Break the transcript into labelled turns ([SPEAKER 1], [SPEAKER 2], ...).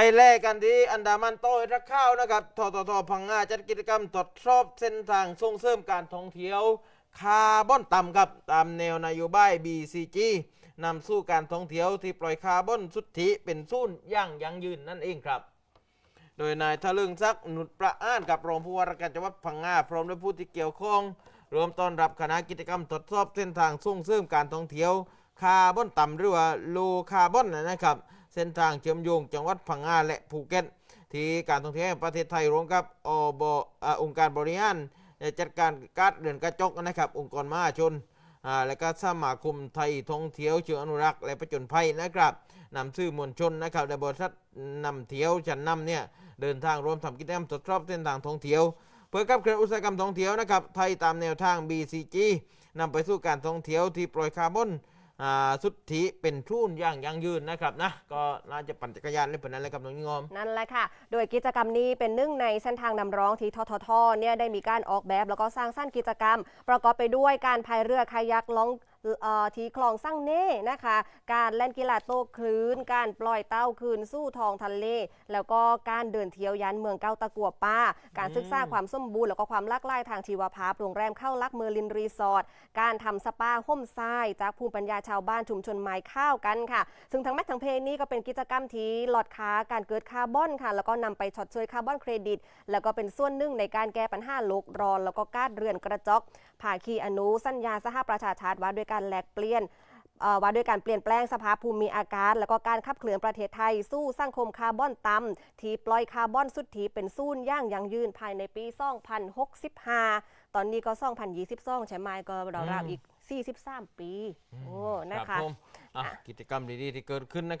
[SPEAKER 1] ไปแลกกันที่อันดามันโต้ยรักข้าวนะครับทททพังงาจัดกิจกรรมตรวจสอบเส้นทางส่งเสริมการท่องเที่ยวคาร์บอนต่ำครับตามแนวนโยบาย BCG นำสู่การท่องเที่ยวที่ปล่อยคาร์บอนสุทธิเป็นศูนย่างยั่งยืนนั่นเองครับ โดยนายทะลึงศักหนุดประอ้านกับรองผู้ว่าราชการจังหวัดพังงาพร้อมด้วยผู้ที่เกี่ยวข้อง รวมต้อนรับคณะกิจกรรมตรวจสอบเส้นทางส่งเสริมการท่องเที่ยวคาร์บอนต่ำหรือว่าโลคาร์บอนนะครับ เส้นทางเชื่อมโยงจังหวัดพังงาและภูเก็ตที่การท่องเที่ยวแห่งประเทศไทยร่วมกับอบอองค์การบริหารจัดการการเรือนกระจกนะครับองค์กรมหาชนาและก็สมาคมไทยท่องเที่ยวเชิงอนุรักษ์และประจนภัยนะครับนำสื่อมวลชนนะครับและบริษัทนำเที่ยวชั้นนำเนี่ยเดินทางร่วมทำกิจกรรมตรวจสอบเส้นทางท่องเที่ยว เพื่อขับเคลื่อนอุตสาหกรรมท่องเที่ยวนะครับไทยตามแนวทาง BCG นำไปสู่การท่องเที่ยวที่ปล่อยคาร์บอน สุทธิเป็นทุ่นอย่างยั่งยืนนะครับนะก็น่าจะปั่นจักรยานเล่นแบบนั้นเลยครับน้องยิงอม
[SPEAKER 2] นั่นแหละค่ะ โดยกิจกรรมนี้เป็นหนึ่งในเส้นทางนำร้องที่ทททเนี่ยได้มีการออกแบบ แล้วก็สร้างสั้นกิจกรรม ประกอบไปด้วยการพายเรือคายักล่อง ทีคลองสร้างเน่นะคะ การเล่นกีฬาโต้คลื่น การปล่อยเต้าคืนสู้ทองทะเล แล้วก็การเดินเที่ยวยันเมืองเก้าตะกัวป้า การศึกษาความสมบูรณ์แล้วก็ความหลากหลายทางชีวภาพโรงแรมเข้าลักเมอร์ลินรีสอร์ทการทำสปาห่มทรายจากภูมิปัญญาชาวบ้านชุมชนไม้ข้าวกันค่ะ ซึ่งทั้งแม็ทั้งเพลงนี้ก็เป็นกิจกรรมที่หลอดค้าการเกิดคาร์บอนค่ะ แล้วก็นำไปชดเชยคาร์บอนเครดิต แล้วก็เป็นส่วนหนึ่งในการแก้ปัญหาโลกร้อน แล้วก็การเรือนกระจกภาคีอนุสัญญาสหประชาชาติว่าด้วยการแลกเปลี่ยนเอ่อว่าด้วยการเปลี่ยนแปลงสภาพภูมิอากาศ แล้วก็การขับเคลื่อนประเทศไทย สู้สังคมคาร์บอนต่ำที่ปล่อยคาร์บอนสุทธิเป็นศูนย์ย่างยั่งยืนภายในปี 2065 ตอนนี้ก็ 2022 ใช่ไหมก็เราวๆอีก 43 ปี โอ้ นะ
[SPEAKER 1] ครั
[SPEAKER 2] คะ
[SPEAKER 1] บผมอะกิจกรรมดีๆ ที่เกิดขึ้นนะครับ